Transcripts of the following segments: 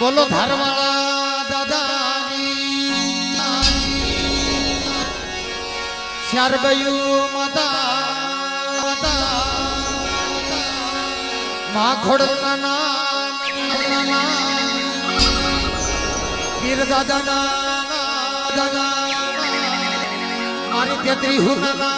બોલો ધારવાળા દાદાની શ્યાર ગયું માતા માતા માં ખોડલના નાના વીર દાદાના દાદા મારી તેત્રી હુના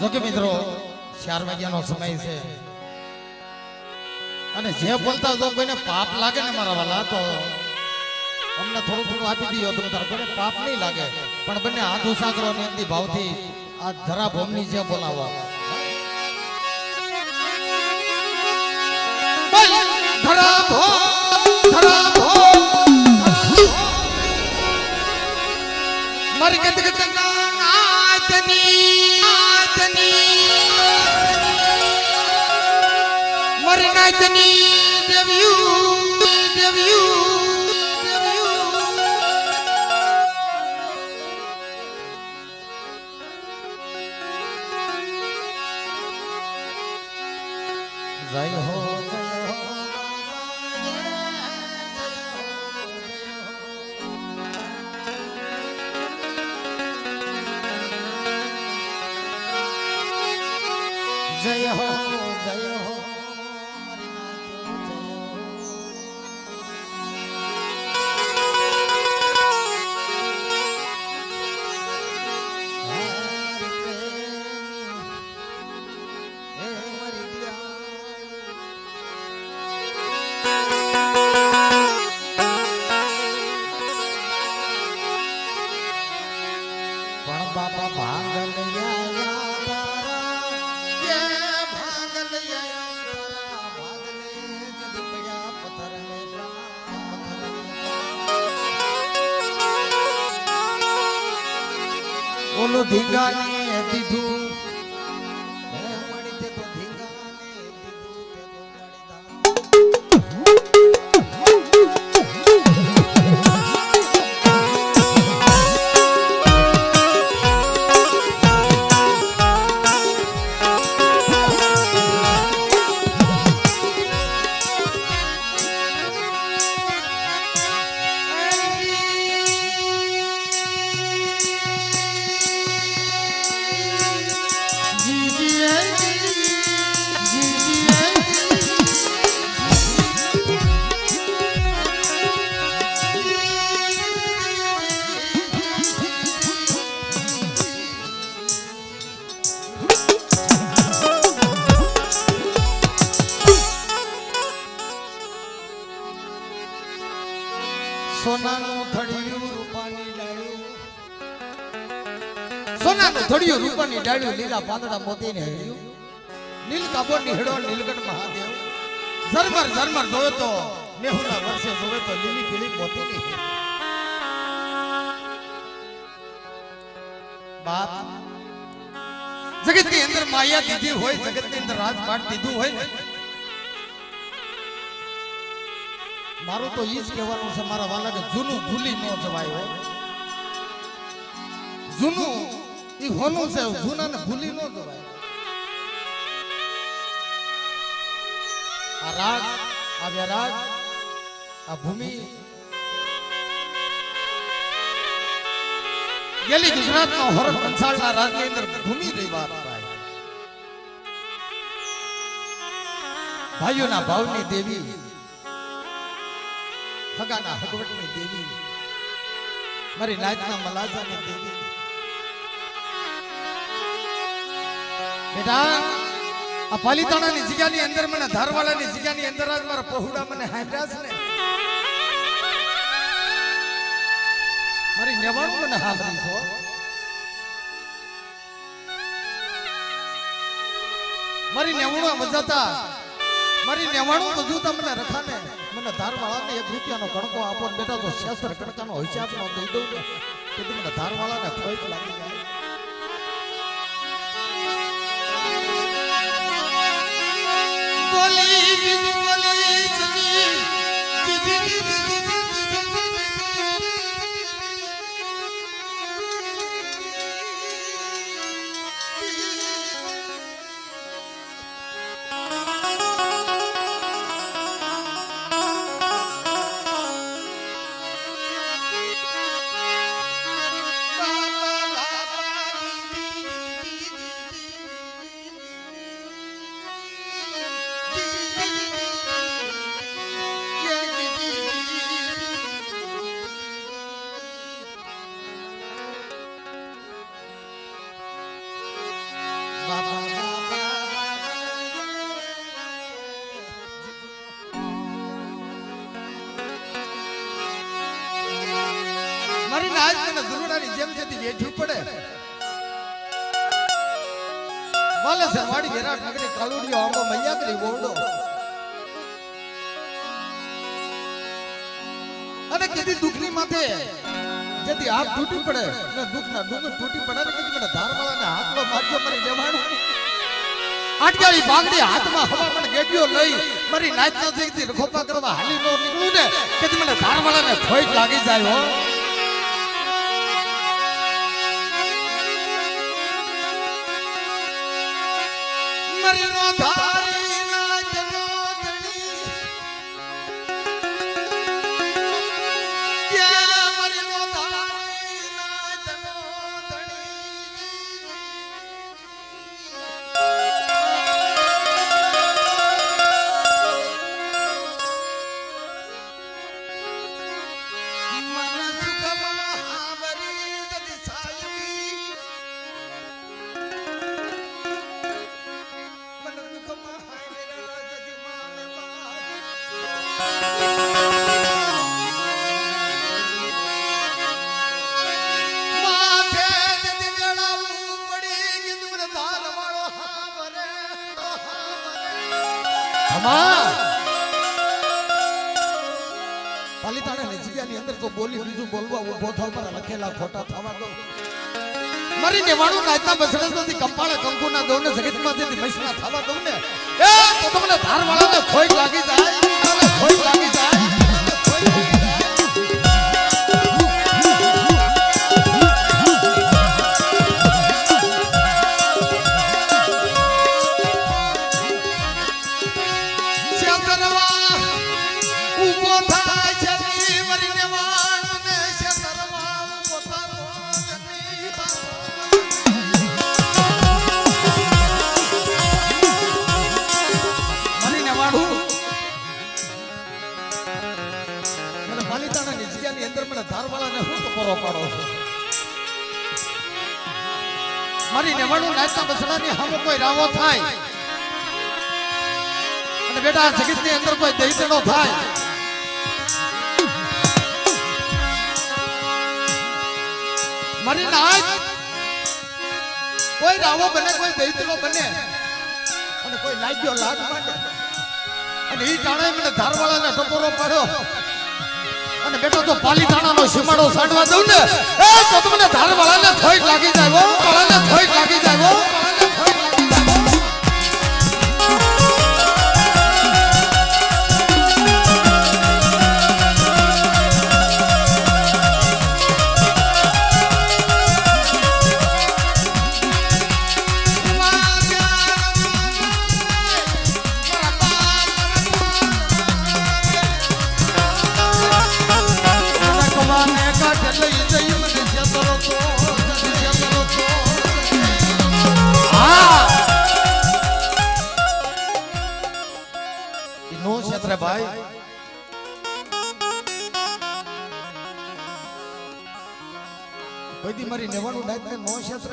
જો કે મિત્રો ચાર વાગ્યાનો સમય છે. અને જે બોલતા જો કોઈને પાપ લાગે ને મારા વાલા તો અમને થોડું થોડું આપી દીધો તો તારે કોઈને પાપ નહીં લાગે. પણ બંને હાથ ઉષા કરો ને એમની ભાવથી આ ધરા ભૂમની જે બોલાવવા બોલ, ધરા ભો, ધરા ભો, મારી ગત ગત મારી નાતની દેવ્યું દેવ્યું દેવ્યું તો નેહુના વર્ષે જોવે તો લીલી પીળી મોતીની. બાપ, જગતની અંદર માયા દીધી હોય, જગતની અંદર રાજપાટ દીધું હોય મારું તો ઈ જ કહેવાનું છે, મારા વાલા કે જૂનું ભૂલી ન જવાય હો. જૂનું ઈ હોનું છે જૂનાને ભૂલી ન જવાય. આ વ્યરાગ આ ભૂમિ ગેલી ગુજરાતમાં હોરત કંસાળના રાજની અંદર ભૂમિ રહી વાત ભાઈ ભાઈઓના ભાવની દેવી હગાના હગવટની દેવી મારી નાચના મલાજાની દેવી બેટા આ પાલીતાણાની જગ્યાની અંદર મને ધારવાડાની જગ્યાની અંદર જ મારા પહોડા મને હાંડ્યા છે ને. મારી નેવાણું મને હાંભળી છો મારી નેવાણું મજાતા મારી નેવાણું બધું તમને રખાને, મને ધારવાળાને એક રૂપિયાનો કણકો આપો બેટા, તો શાસ્ત્ર કણકાનો હિસાબ નો દઈ દઉં ને. કે તમને ધારવાળાને કોઈ લાગી જાય. બોલી બીજું બોલી વેઠવું પડે. વાલે છે, વાડી વિરાટ નગરી કાલુડીઓ આંબો મૈયા કરી બોરડો. અને કીધી દુઃખની માથે. જેથી હાથ તૂટી પડે. ને દુઃખના ડુંગર તૂટી પડે ને કીધી મને ધારવાળાને હાથનો માર્યો મારી લેવાનું આટકાળી બાગડી હાથમાં હવા પણ ગેડીઓ લઈ, મારી નાચના જઈથી રખોપા કરવા હાલી નો નીકળું ને. કે મને ધારવાળાને ખોઈ લાગી જાય હો. મરી હમા પાલિતાણાની જગ્યાની અંદર તો બોલી બીજું બોલવા મારા લખેલા ખોટા થવા દો. મારી નેવાણું નાચતા બસડેથી કંપાળે કંકુના દો ને જગતમાંથી મૈસના થવા ને. એ, તો તમને ધારવાળાને ખોઈ લાગી જાય. ખોઈ લાગી જાય. મને પાલિતાણાની જગ્યાની અંદર મને ધારવાળાને હું તો પરો પાડો છો. મારી નેવાણું નાચતા બસડાની હમ કોઈ રાવો થાય. અને બેટા જગતની અંદર કોઈ દૈતણો થાય. મારી નાચ કોઈ રાવો બને, કોઈ દૈતણો બને. અને કોઈ લાગ્યો લાગ માંડે. અને એ ટાણે મને ધારવાળાને ટપોરો પાડ્યો. અને બેટો તો પાલીતાણાનો સીમાડો સાંડવા દઉં ને એ તો તમને ધારવાળાને થોઈક લાગી જાય હો વાળાને થોઈક લાગી જાય મારી નેવાનું નાઈટ ને ક્ષેત્ર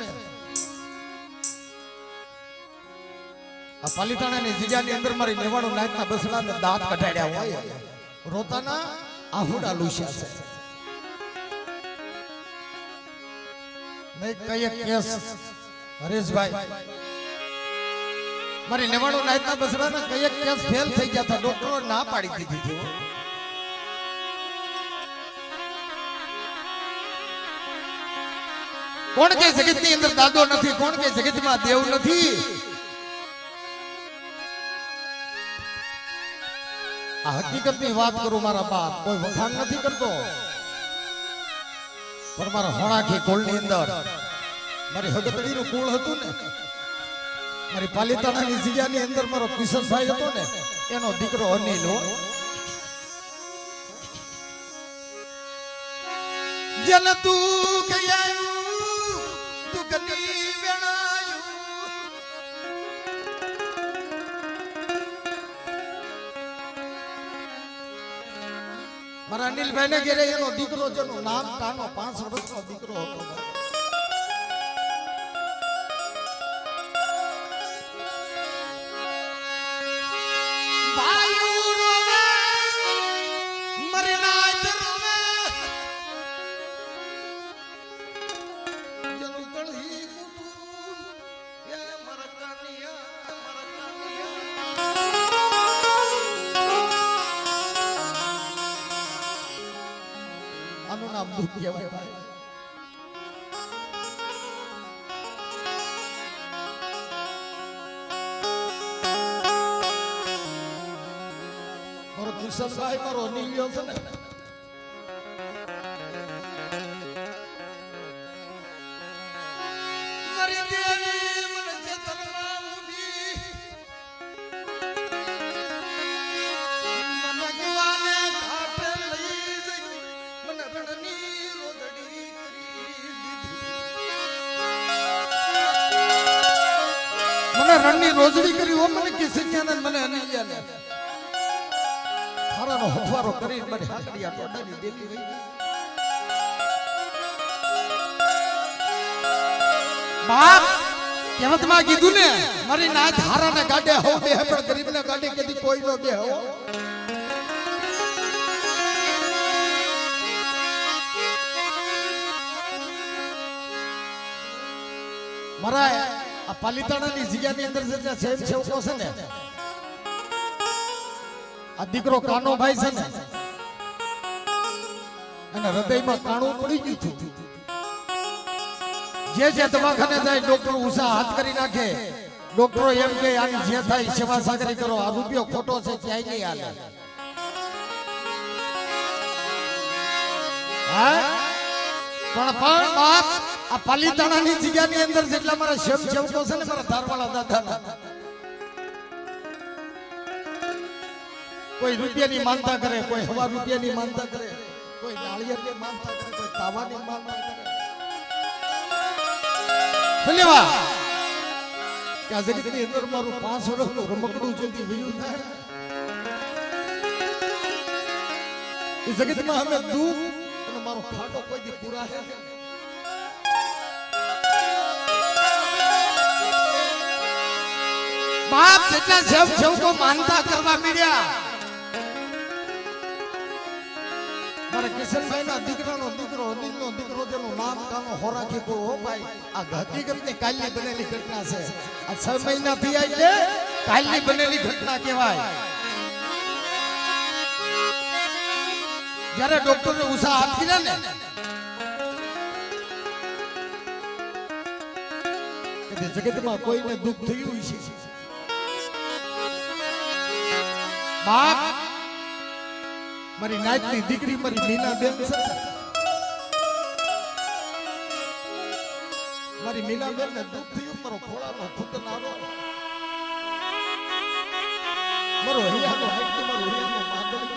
આ પાલિતાણાની જગ્યાની અંદર મારી નેવાનું નાઈટના બસડાને દાંત કઢાડ્યા હોય. રોતાના આહુડા લૂસ્યા છે. નહીં કઈ કેસ, હરેશભાઈ. મારી નેવાણું નાઈટના બસડાના કઈ કેસ ફેલ થઈ ગયા હતા. ડોક્ટરો ના પાડી દીધી હતી. કોણ કે જગતની અંદર દાદો નથી, કોણ કે જગતમાં દેવ નથી? આ હકીકતની વાત કરું મારા બાપ, કોઈ વખાણ નથી કરતો. પણ મારા હોણાખી કુળની અંદર મારી હગતડી નું કુળ હતું ને, મારી પાલિતાણાની જગ્યાની અંદર મારો કિશોર ભાઈ હતો ને, એનો દીકરો અનિલ જન તું કયાયું કની વેણાયું મારા અનિલભાઈ ને ઘેરે એનો દીકરો જેનું નામ કાનો પાંચ વર્ષનો દીકરો હતો. કહેવાય ભાઈ. મારો કુશલભાઈ મારો અનિલ્યો છે ને. મને રણની રોજડી કરી હો મને કિસન્યાને મને અનિલ્યાને હારાનો હથવારો કરી મને હાકડિયા ટોડાની દેવી ગઈ. બાપ, કહેવતમાં કીધું ને, મારી નાથ હારાને ગાડે હો, બે પણ ગરીબને ગાડે કદી કોઈ નો બે હો મારા પાલિતાણાની જગ્યાની અંદર જે જે સ્વયં સેવકો છે ને, આ દીકરો કાનો ભાઈ છે ને અને હૃદયમાં કાણું પડી ગયું હતું. જે જે દવાખાને જાય, ડોક્ટર ઉષા હાથ કરી નાખે. ડોક્ટરો એમ કે, આની જે થાય સેવા સાગરી કરો. આ રૂપિયો ખોટો છે, ક્યાંય નહીં હાલે. હા? પણ પણ, બાપ આ પાલીતાણાની જગ્યાની અંદર જેટલા મારા શેમ સેવકો છે ને મારા ધારવાળા દાદા કોઈ રૂપિયાની માનતા કરે, કોઈ હવા રૂપિયાની માનતા કરે, કોઈ નાળિયેરની માનતા કરે, કોઈ તાવાની માનતા કરે. ધન્યવાદ. કે આ જગતની અંદર મારું પાંચ વર્ષનું રમકડું જલ્દી વયું થાય. જગતમાં અમે દુઃખ અને મારો ખાટો કોઈ દી પૂરા હે બાપ જેટલા સેવ સેવકો માનતા કરવા મળ્યા મારા કિશનભાઈ ના દીકરાનો દીકરો, અનિલનો દીકરો તેનું નામ કો કાલની ઘટના કાલની બનેલી ઘટના કહેવાય. જ્યારે ડોક્ટર ને ઉષા આપી ને કે જગતમાં કોઈને દુઃખ થયું છે બાપ, મારી નાતની દીકરી મારી મીના બેન છે. મારી મીના બેન ને દુઃખ થયું, મારો ખોળાનો ફૂટનારો મારો હૈયાનો હાઈટ મારો હૈયાનો માદળ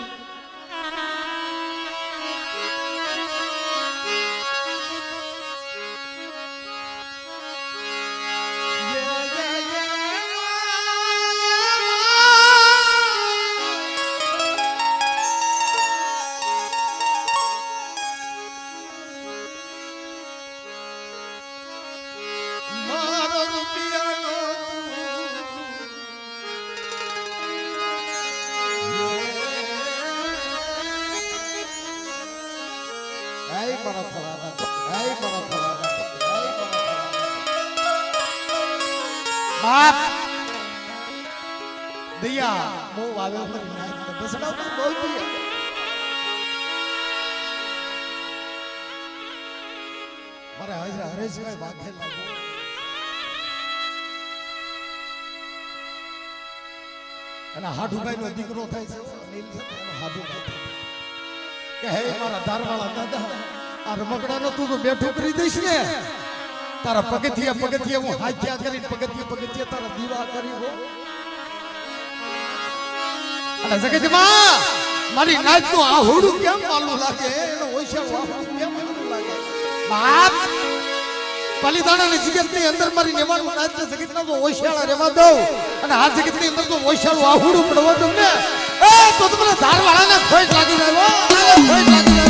હાજરા હરેશભાઈ વાઘેલ. અને હાડુભાઈ નો દીકરો થાય છે. કે હે મારા ધારવાળા દાદા, આ રમકડાનો તું તો કરી દઈશ ને. તારા પગથિયા પગથિયા હું હાથ્યા કરી, પગથિયા પગથિયા તારા દીવા કરી હો. અને જગતમાં મારી નાચનું આ હોડું કેમ માલું લાગે? એનો ઓછા કેમ માલું લાગે? બાપ! પલીદાણાની જગતની અંદર મારી નેવાનું નાચ જગતના તો ઓછાળા રહેવા દઉં અને આ જગતની અંદર તો ઓછાળું આહુડું પડવા દઉં ને તો તમને ધારવાળાને ખોટ લાગી રહ્યો. ખોટ લાગી જાય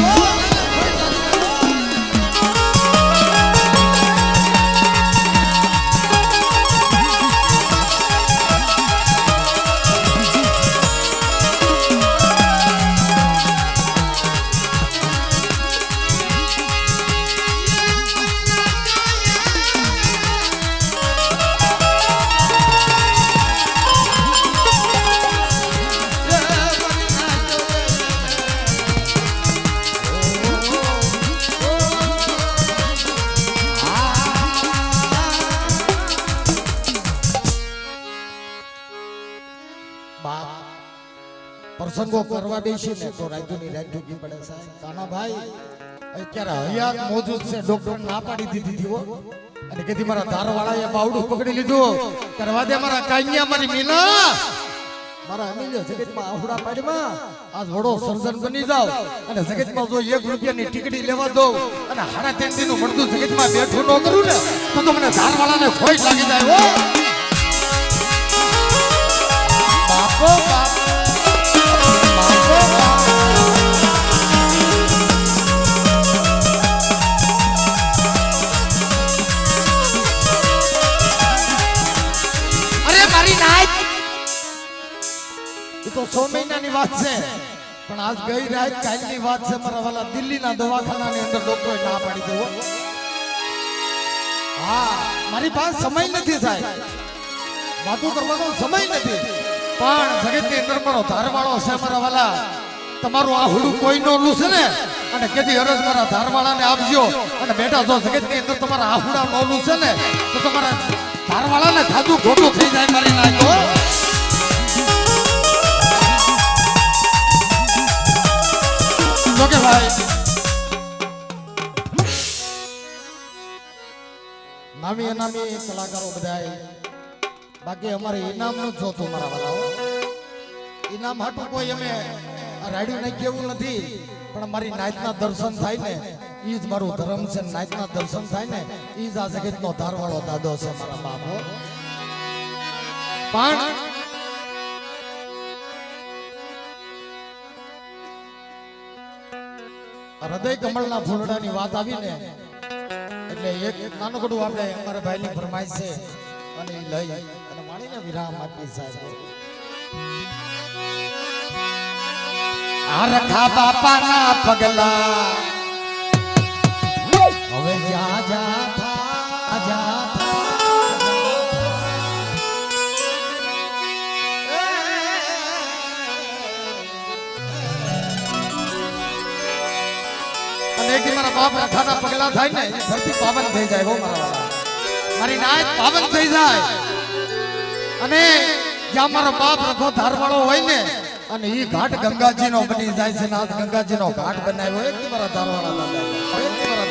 સગો કરવા બેસી ને તો રાજુની રાત ઢૂકી પડે સાહેબ. કાના ભાઈ, અત્યારે હયાત મોજૂદ છે. ડોક્ટર ના પાડી દીધી દીવો અને કીધી મારા ધારવાળાએ બાવડું પકડી લીધું કરવા દે મારા કાન્યા, મારી મીના મારા અમીલ્યો જગતમાં આહુડા પાડમાં આજ વડો સર્જન બની જાવ અને જગતમાં જો એક રૂપિયાની ટિકડી લેવા દો અને હાડા દિનનું મળતું જગતમાં બેઠું ન કરું ને, તો તો મને ધારવાળાને ખોઈ લાગી જાય બાપો બાપો. નાચ એ તો સો મહિનાની વાત છે. પણ આજ ગઈ રાત કાલની વાત છે, મારા વાલા દિલ્હીના દવાખાનાની અંદર ડોક્ટરે ના પાડી દેવો હા, મારી પાસે સમય નથી સાહેબ. વાતો કરવાનો સમય નથી. પણ જગતની અંદર મારો ધારવાળો છે, મારા વાલા. તમારું આ હુડું કોઈ નો છે ને. અને કેદી અરજ મારા ધારવાળાને આપજો. અને બેટા, જો જગતની અંદર તમારા આહુડા નો છે ને, તો તમારા ધારવાળાને ખાધું ખોટું થઈ જાય મારી નાખો. જોકે ભાઈ, નામી અનામી કલાકારો બધાય, બાકી અમારે ઇનામનું જોતું મારા વાલાઓ. ઇનામ હાટું કોઈ અમે રાડ્યું નહીં કેવું નથી, પણ મારી નાચના દર્શન થાય ને ઈ મારું ધર્મ છે નાચના દર્શન થાય ને, ઈ જ આ જગતનો ધારવાળો દાદો છે મારા બાપો. પણ હૃદય કમળના ફૂલડાની વાત આવી ને એટલે એક નાનકડું આપણે અમારા ભાઈની ફરમાઈશ છે, અને લઈ, અને માણીને વિરામ આપી સાહેબ. આ રખા બાપાના પગલા હવે મારા બાપ રખાના પગલા થાય ને ધરતી થઈ જાય મારા મારી નાચ પાવન થઈ જાય. અને જ્યાં મારો બાપ રખો ધારવાળો હોય ને, અને એ ઘાટ ગંગાજીનો બની જાય છે, નાથ ગંગાજીનો ઘાટ બનાવ્યો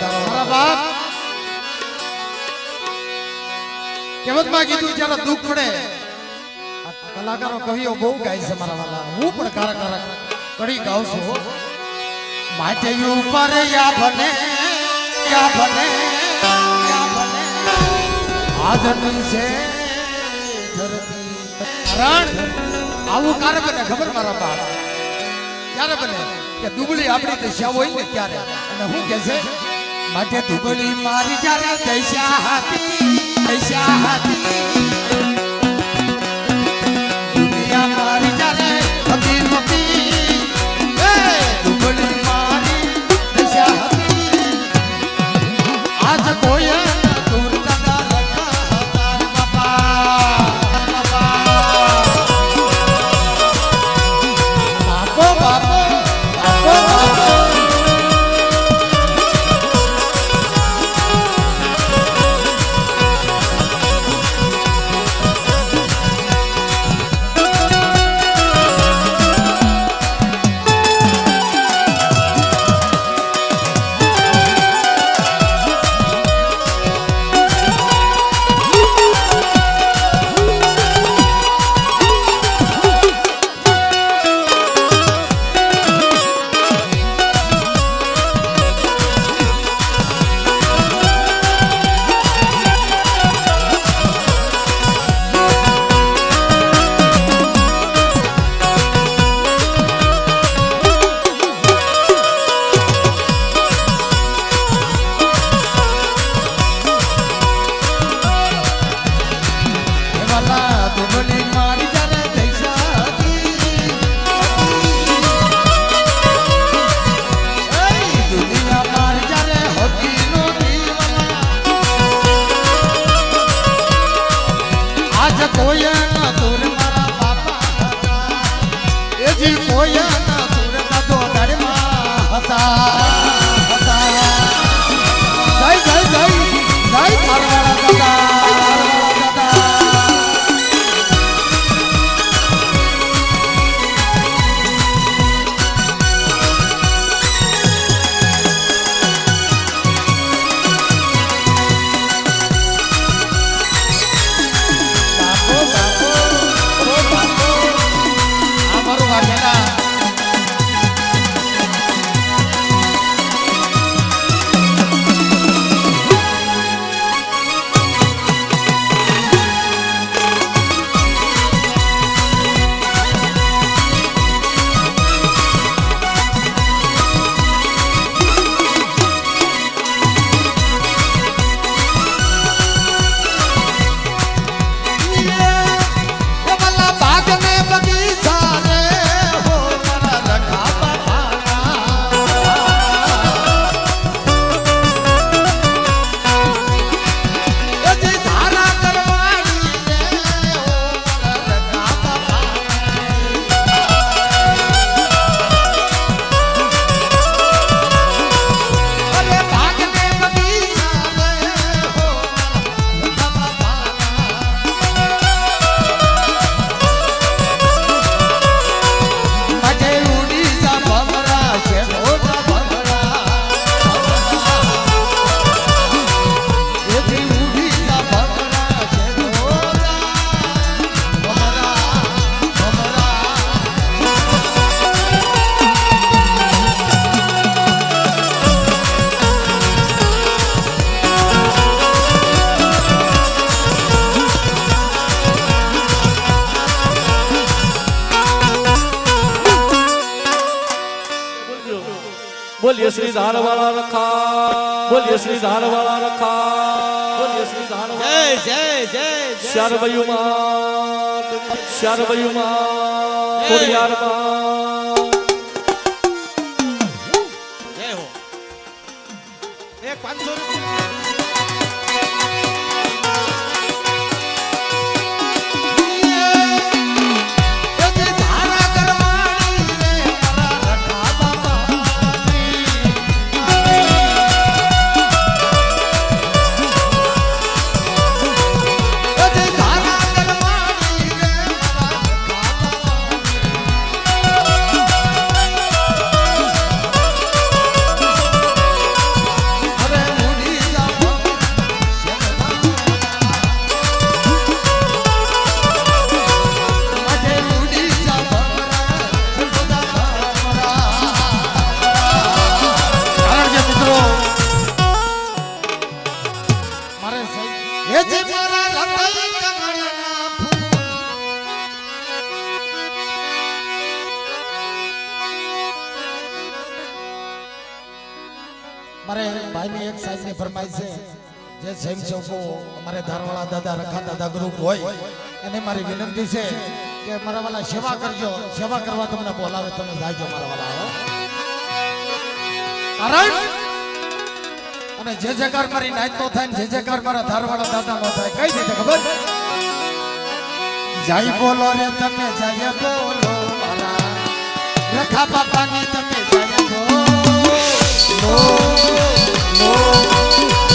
દી મારા બાપ છે કારક કારક આવું ક્યારે બને, ખબર મારા બાપ? ક્યારે બને? કે દુબળી આપણી દશા હોય ને ત્યારે. અને હું કે છે માટે દુબળી મારી જ્યારે દશા હતી દશા હતી દુનિયા મારી જ્યારે હતી હતી. કોઈ શરવયુમાં શરવયુમાં સ્વયંસેવકો અમારે ધારવાળા દાદા, રખા દાદા ગ્રુપ હોય. એને મારી વિનંતી છે કે મારા વાલા સેવા કરજો. સેવા કરવા તમને બોલાવે, તમે જાજો મારા વાલા. કારણ અને જે જકાર મારી નાઈટ નો થાય જે જકાર મારા ધારવાળા દાદા નો થાય, કઈ રીતે ખબર? જય બોલો રે તમે, જય બોલો રખા બાપાની તમે, જય બોલો. આપો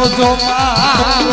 રોજો માં